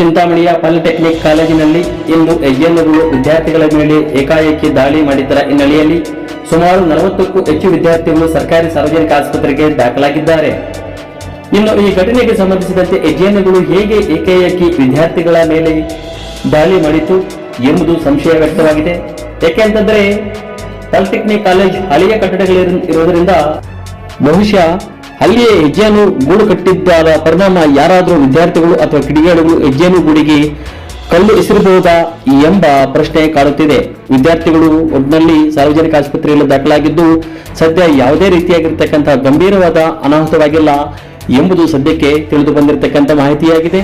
ಚಿಂತಾಮಣಿಯ polytechnic ಕಾಲೇಜಿನಲ್ಲಿ ಇಂದು ಎಯ್ಯನ್ನಗಳು ವಿದ್ಯಾರ್ಥಿಗಳ ಮೇಲೆ ಏಕಾಏಕಿ ದಾಳಿ ಮಾಡಿದ್ದರ ಹಿನ್ನೆಲೆಯಲ್ಲಿ ಸುಮಾರು ನಲವತ್ತಕ್ಕೂ ಹೆಚ್ಚು ವಿದ್ಯಾರ್ಥಿಗಳು ಸರ್ಕಾರಿ ಸಾರ್ವಜನಿಕ ಆಸ್ಪತ್ರೆಗೆ ದಾಖಲಾಗಿದ್ದಾರೆ. ಇನ್ನು ಈ ಘಟನೆಗೆ ಸಂಬಂಧಿಸಿದಂತೆ ಎಜೆಎನ್ಗಳು ಹೇಗೆ ಏಕಾಏಕಿ ವಿದ್ಯಾರ್ಥಿಗಳ ಮೇಲೆ ದಾಳಿ ಮಾಡಿತು ಎಂಬುದು ಸಂಶಯ ವ್ಯಕ್ತವಾಗಿದೆ. ಯಾಕೆಂತಂದ್ರೆ ಪಾಲಿಟೆಕ್ನಿಕ್ ಕಾಲೇಜ್ ಹಳೆಯ ಕಟ್ಟಡಗಳಿರುವುದರಿಂದ ಬಹುಶಃ ಅಲ್ಲಿಯೇ ಹೆಜ್ಜೆಯನ್ನು ಗೂಡು ಕಟ್ಟಿದ್ದಾದ ಪರಿಣಾಮ ಯಾರಾದರೂ ವಿದ್ಯಾರ್ಥಿಗಳು ಅಥವಾ ಕಿಡಿಗೇಡುಗಳು ಹೆಜ್ಜೆಯನ್ನು ಗೂಡಿಗೆ ಕಲ್ಲು ಎಸೆರಬಹುದಾ ಎಂಬ ಪ್ರಶ್ನೆ ಕಾಡುತ್ತಿದೆ. ವಿದ್ಯಾರ್ಥಿಗಳು ಒಟ್ಟಿನಲ್ಲಿ ಸಾರ್ವಜನಿಕ ಆಸ್ಪತ್ರೆಯಲ್ಲಿ ದಾಖಲಾಗಿದ್ದು ಸದ್ಯ ಯಾವುದೇ ರೀತಿಯಾಗಿರ್ತಕ್ಕಂತಹ ಗಂಭೀರವಾದ ಅನಾಹುತವಾಗಿಲ್ಲ ಎಂಬುದು ಸದ್ಯಕ್ಕೆ ತಿಳಿದು ಬಂದಿರತಕ್ಕಂಥ ಮಾಹಿತಿಯಾಗಿದೆ.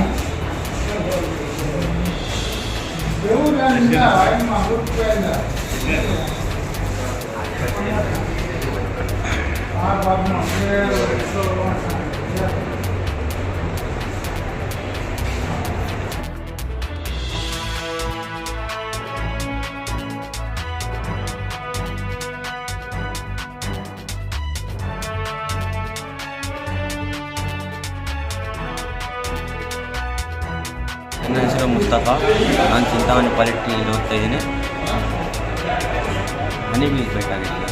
ನನ್ನ ಹೆಸರು ಮುಸ್ತಫಾ ನಾನು ಚಿಂತಾಮಣಿ ಪಾಲಿಟಿಯಲ್ಲಿ ಓದ್ತಾ ಇದ್ದೀನಿ. ಹನಿ ಬೀಸ್ ಬೇಕಾಗಿತ್ತು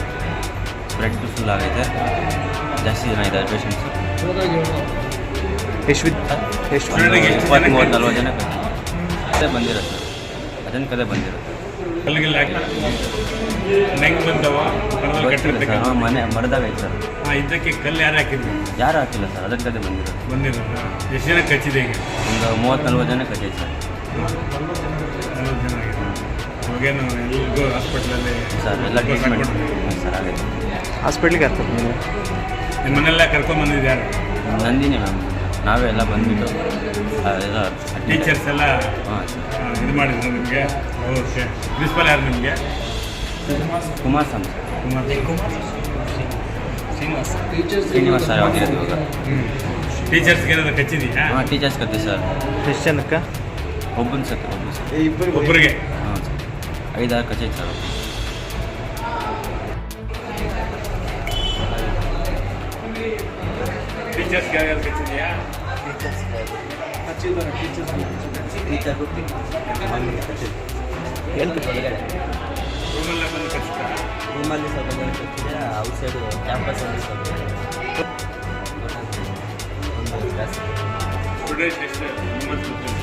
ಸ್ಪ್ರೆಡ್ ಫುಲ್ ಆಗೈತೆ ಜಾಸ್ತಿ ಜನ ಇದ್ದಾರೆ ಪೇಷಂಟ್ಸು ಎಷ್ಟು ಎಷ್ಟು ಇಪ್ಪತ್ತು ಮೂವತ್ತು ನಲ್ವತ್ತು ಜನ ಅದೇ ಬಂದಿರುತ್ತೆ ಅದನ್ನ ಕದೆ ಬಂದಿರುತ್ತೆ. ಮನೆ ಮರದಾಗ ಐತೆ ಸರ್. ಇದಕ್ಕೆ ಕಲ್ಲು ಯಾರು ಹಾಕಿದ್ರು ಯಾರು ಹಾಕಿಲ್ಲ ಸರ್. ಅದಕ್ಕೆ ಕದೆ ಬಂದಿರುತ್ತೆ. ಬಂದಿರೋದು? ಎಷ್ಟು ಜನ ಕಚ್ಚಿದೆ ಈಗ? ಒಂದು ಮೂವತ್ತು ನಲ್ವತ್ತು ಜನ ಕಚ್ಚಿದೆ ಸರ್. ಎಲ್ರಿಗೂ ಹಾಸ್ಪಿಟ್ಲಲ್ಲಿ ಸರ್ ಎಲ್ಲ ಟ್ರೀಟ್ಮೆಂಟ್ ಸರ್ ಆಗೈತೆ ಹಾಸ್ಪಿಟ್ಲಿಗೆ ಆಗ್ತದೆ ನೀವು? ನಿಮ್ಮ ಮನೆಲ್ಲ ಕರ್ಕೊಂಬಂದಿದ್ದು ಯಾರು ನಂದಿನಿ ಮ್ಯಾಮ್. ನಾವೇ ಎಲ್ಲ ಬಂದ್ಬಿಟ್ಟು ಎಲ್ಲ ಟೀಚರ್ಸ್ ಎಲ್ಲ ಹಾಂ ಸರ್ ಇದು ಮಾಡಿದ್ರು ನಿಮಗೆ? ಓಕೆ. ಪ್ರಿನ್ಸಿಪಲ್ ಯಾರು ನಿಮಗೆ? ಕುಮಾರ್ ಸರ್. ಕುಮಾರ್ ಶ್ರೀನಿವಾಸ್ ಸರ್. ಆಗಿರೋದು ಇವಾಗ? ಟೀಚರ್ಸ್ಗೆ ಏನಾದ್ರು ಕಚ್ಚಿದೆಯಾ? ಹಾಂ ಟೀಚರ್ಸ್ ಕತ್ತೆ ಸರ್. ಎಷ್ಟು ಜನಕ್ಕೆ? ಒಬ್ಬನ ಸರ್ ಒಬ್ಬನ ಸರ್. ಒಬ್ಬರಿಗೆ ಹಾಂ ಸರ್. ಐದಾರು ಕಚೇರಿ ಸರ್. ಟೀಚರ್ಸ್ಗೆ ಯಾರು ಕಚ್ಚಿದೆಯಾ ರೂಮಲ್ಲೇ ಬಂದು ಕಚ್ಚಿದ್ದಾರೆ ರೂಮಲ್ಲಿ ಸ್ವಲ್ಪ ಜನ ಕಚ್ಚಿದೆ ಔಟ್ಸೈಡು ಕ್ಯಾಂಪಸಲ್ಲಿ ಸ್ವಲ್ಪ ಒಂದು ಎಷ್ಟು ನಿಮ್ಮ ಸ್ಟೂಡೆಂಟ್ಸ್